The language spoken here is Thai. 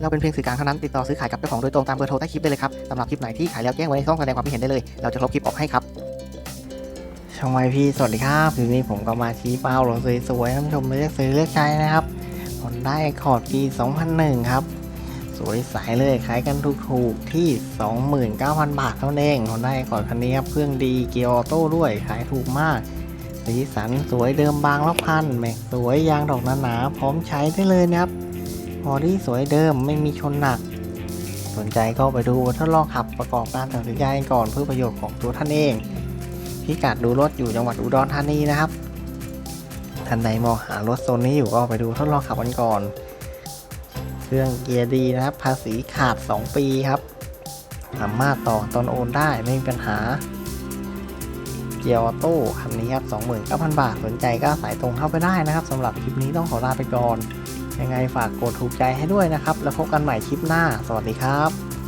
เราเป็นเพียงสื่อกลางเท่านั้นติดต่อซื้อขายกับเจ้าของโดยตรงตามเบอร์โทรใต้คลิปได้เลยครับสำหรับคลิปไหนที่ขายแล้วแจ้งไว้ในช่องแสดงความคิดเห็นได้เลย เราจะลบคลิปออกให้ครับช่องไวพี่สวัสดีครับทีนี้ผมก็มาชี้เป้ารถสวยๆท่านผู้ชมเลือกซื้อเลือกใช้นะครับ Honda Accord ปี 2001 ครับ สวยใสเลยขายกันถูกๆที่ 29,000 บาทเท่านั้นเอง Honda Accord คันนี้ครับเครื่องดีเกียร์ออโต้ด้วยขายถูกมากสีสันสวยเดิมบางรอบคันแม็กสวยยางดอกหนาๆพร้อมใช้ได้เลยนะครับ บอดี้สวยเดิมไม่มีชนหนัก สนใจก็ไปดูทดลองขับประกอบการตัดสินใจก่อนเพื่อประโยชน์ของตัวท่านเอง พิกัดดูรถอยู่จังหวัดอุดรธานีนะครับท่านใดมองหารถโซนนี้อยู่ก็ไปดูทดลองขับกันก่อน เครื่องเกียร์ดีนะครับ ภาษีขาด 2 ปีครับ สามารถต่อตอนโอนได้ไม่มีปัญหาเกียร์ออโต้คันนี้ครับ 29,000 บาท สนใจก็สายตรงเข้าไปได้นะครับสำหรับคลิปนี้ต้องขอลาไปก่อน ยังไงฝากกดถูกใจให้ด้วยนะครับ แล้วพบกันใหม่คลิปหน้า สวัสดีครับ